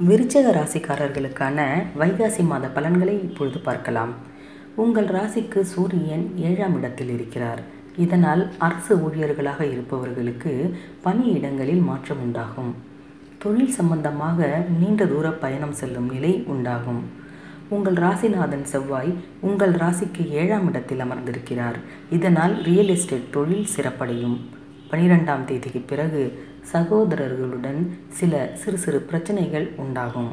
விருச்சக ராசிக்காரர்களுக்கான வைகாசி மாத பலன்களை இப்பொழுது பார்க்கலாம். உங்கள் ராசிக்கு சூரியன் ஏழாம் இடத்தில் இருக்கிறார். இதனால் அரசு ஊழியர்களாக இருப்பவர்களுக்கு பணியிடங்களில் மாற்றம் உண்டாகும். தொழில் சம்பந்தமாக நீண்ட தூர பயணம் செல்லும் நிலை உண்டாகும். உங்கள் ராசிநாதன் செவ்வாய் உங்கள் ராசிக்கு ஏழாம் இடத்தில் அமர்ந்திருக்கிறார். இதனால் ரியல் எஸ்டேட் தொழில் சிறப்படையும். பனிரெண்டாம் தேதிக்கு பிறகு சகோதரர்களுடன் சில சிறு சிறு பிரச்சனைகள் உண்டாகும்.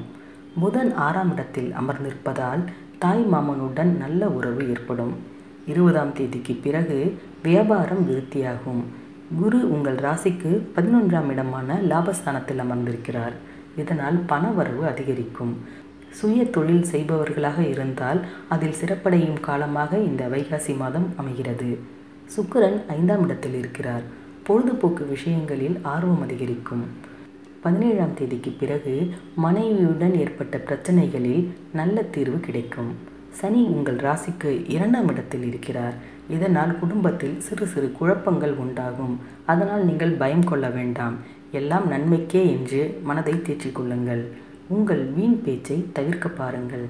புதன் ஆறாம் இடத்தில் அமர்ந்திருப்பதால் தாய் மாமனுடன் நல்ல உறவு ஏற்படும். இருபதாம் தேதிக்கு பிறகு வியாபாரம் விருத்தியாகும். குரு உங்கள் ராசிக்கு பதினொன்றாம் இடமான லாபஸ்தானத்தில் அமர்ந்திருக்கிறார். இதனால் பணவரவு அதிகரிக்கும். சுய தொழில் செய்பவர்களாக இருந்தால் அதில் சிறப்படையும் காலமாக இந்த வைகாசி மாதம் அமைகிறது. சுக்கரன் ஐந்தாம் இடத்தில் இருக்கிறார். பொழுதுபோக்கு விஷயங்களில் ஆர்வம் அதிகரிக்கும். பதினேழாம் தேதிக்கு பிறகு மனைவியுடன் ஏற்பட்ட பிரச்சனைகளில் நல்ல தீர்வு கிடைக்கும். சனி உங்கள் ராசிக்கு இரண்டாம் இடத்தில் இருக்கிறார். இதனால் குடும்பத்தில் சிறு சிறு குழப்பங்கள் உண்டாகும். அதனால் நீங்கள் பயம் கொள்ள வேண்டாம். எல்லாம் நன்மைக்கே என்று மனதை தேற்றிக்கொள்ளுங்கள் உங்கள் வீண் பேச்சை தவிர்க்க பாருங்கள்.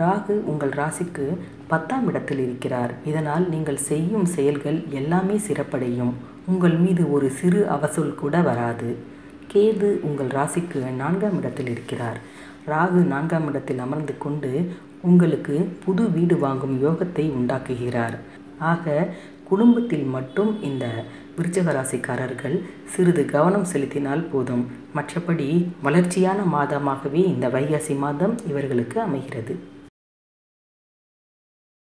ராகு உங்கள் ராசிக்கு பத்தாம் இடத்தில் இருக்கிறார். இதனால் நீங்கள் செய்யும் செயல்கள் எல்லாமே சிறப்படையும். உங்கள் மீது ஒரு சிறு அவசூல் கூட வராது. கேது உங்கள் ராசிக்கு நான்காம் இடத்தில் இருக்கிறார். ராகு நான்காம் இடத்தில் அமர்ந்து கொண்டு உங்களுக்கு புது வீடு வாங்கும் யோகத்தை உண்டாக்குகிறார். ஆக குடும்பத்தில் மட்டும் இந்த விருச்சக ராசிக்காரர்கள் சிறிது கவனம் செலுத்தினால் போதும். மற்றபடி வளர்ச்சியான மாதமாகவே இந்த வைகாசி மாதம் இவர்களுக்கு அமைகிறது.